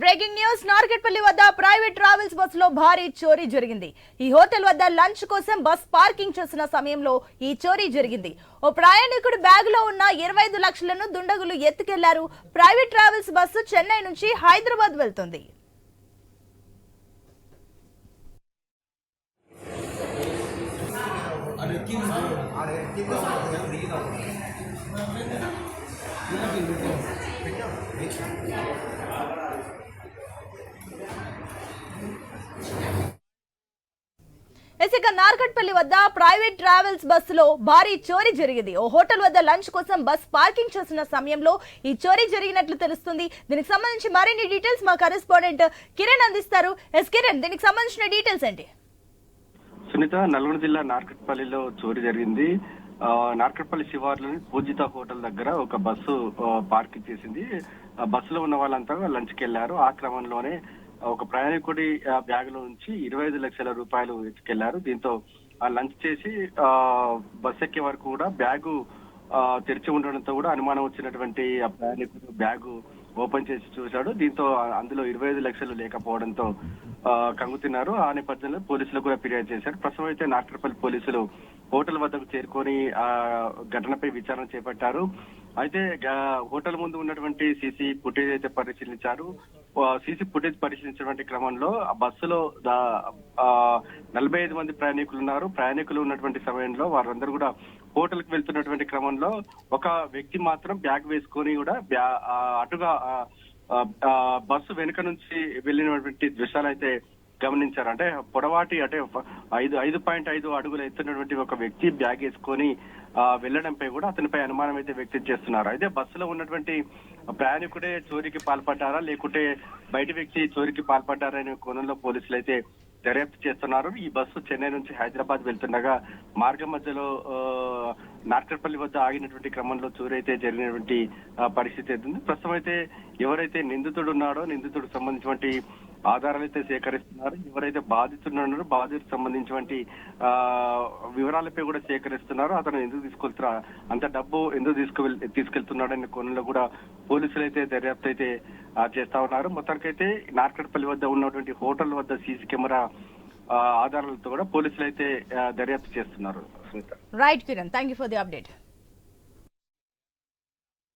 Breaking news Narketpally వద్ద private travels బస్సులో భారీ చోరీ జరిగింది. ఈ హోటల్ వద్ద లంచ్ కోసం బస్ పార్కింగ్ చేసిన సమయంలో ఈ చోరీ జరిగింది. ఓ ప్రయాణికుడు బ్యాగ్లో ఉన్న ఇరవై ఐదు లక్షలను దుండగులు ఎత్తుకెళ్ళారు. ప్రైవేట్ ట్రావెల్స్ బస్సు చెన్నై నుంచి హైదరాబాద్ వెళ్తుంది. ఇక నార్కట్పల్లి వద్ద ప్రైవేట్ ట్రావెల్స్ బస్సులో భారీ చోరీ జరిగింది. ఓ హోటల్ వద్ద లంచ్ కోసం బస్ పార్కింగ్ చేస్తున్న సమయంలో ఈ చోరీ జరిగినట్లు తెలుస్తుంది. దీనికి సంబంధించి మరిన్ని డీటెయిల్స్ మా కరెస్పాండెంట్ కిరణ్ అందిస్తారు. ఎస్ కిరణ్ దీనికి సంబంధించిన డీటెయిల్స్ ఏంటి? సునీత నల్గొండ జిల్లా నార్కట్పల్లిలో చోరీ జరిగింది. నార్కట్పల్లి శివార్లోని పూజిత హోటల్ దగ్గర ఒక బస్సు పార్కింగ్ చేసింది. బస్సులో ఉన్న వాళ్ళంతా లంచ్కి వెళ్ళారు ఆ క్రమంలోనే ఒక ప్రయాణికుడి ఆ, బ్యాగ్లో నుంచి ఇరవై ఐదు లక్షల రూపాయలు ఎత్తుకెళ్ళారు దీంతో ఆ లంచ్ చేసి ఆ, బస్ ఎక్కే వరకు కూడా బ్యాగు తెరిచి ఉండడంతో కూడా అనుమానం వచ్చినటువంటి ఆ ప్రయాణికుడు బ్యాగు ఓపెన్ చేసి చూశాడు. దీంతో అందులో ఇరవై ఐదు లక్షలు లేకపోవడంతో ఆ, కంగుతిన్నారు ఆ నేపథ్యంలో పోలీసులు కూడా ఫిర్యాదు చేశారు. ప్రస్తుతం అయితే నాగర్పల్లి పోలీసులు హోటల్ వద్దకు చేరుకొని ఆ ఘటనపై విచారణ చేపట్టారు. అయితే హోటల్ ముందు ఉన్నటువంటి సీసీ ఫుటేజ్ అయితే పరిశీలించారు. సీసీ ఫుటేజ్ పరిశీలించినటువంటి క్రమంలో ఆ బస్సులో దా- ఆ, నలభై ఐదు మంది ప్రయాణికులు ఉన్నారు ప్రయాణికులు ఉన్నటువంటి సమయంలో వారందరూ కూడా హోటల్కి వెళ్తున్నటువంటి క్రమంలో ఒక వ్యక్తి మాత్రం బ్యాగ్ వేసుకొని కూడా అటుగా ఆ, బస్సు వెనుక నుంచి వెళ్ళినటువంటి దృశ్యాలు అయితే గమనించారు. అంటే పొడవాటి అంటే ఐదు ఐదు పాయింట్ ఐదు అడుగులు ఎత్తున్నటువంటి ఒక వ్యక్తి బ్యాగ్ వేసుకొని వెళ్ళడంపై వెళ్ళడంపై కూడా అతనిపై అనుమానం అయితే వ్యక్తం చేస్తున్నారు. అయితే బస్సులో ఉన్నటువంటి ప్రయాణికుడే చోరీకి పాల్పడ్డారా? లేకుంటే బయట వ్యక్తి చోరీకి పాల్పడ్డారా అనే కోణంలో పోలీసులు అయితే దర్యాప్తు చేస్తున్నారు. ఈ బస్సు చెన్నై నుంచి హైదరాబాద్ వెళ్తుండగా మార్గం మధ్యలో నార్కర్పల్లి వద్ద ఆగినటువంటి క్రమంలో చూరైతే జరిగినటువంటి పరిస్థితి అయితే ఉంది. ప్రస్తుతం అయితే ఎవరైతే నిందితుడు ఉన్నాడో నిందితుడు సంబంధించినటువంటి ఆధారాలు అయితే సేకరిస్తున్నారు. ఎవరైతే బాధితుడు బాధితులకు సంబంధించినటువంటి ఆ, వివరాలపై కూడా సేకరిస్తున్నారు. అతను ఎందుకు తీసుకెళ్తున్నా అంత డబ్బు ఎందుకు తీసుకువెళ్ అనే కోణంలో కూడా పోలీసులు అయితే దర్యాప్తు అయితే చేస్తా ఉన్నారు. మొత్తానికైతే నార్కట్పల్లి వద్ద ఉన్నటువంటి హోటల్ వద్ద సీసీ కెమెరా ఆధారాలతో కూడా పోలీసులు అయితే దర్యాప్తు చేస్తున్నారు. Sunitha. Right Kiran thank you for the update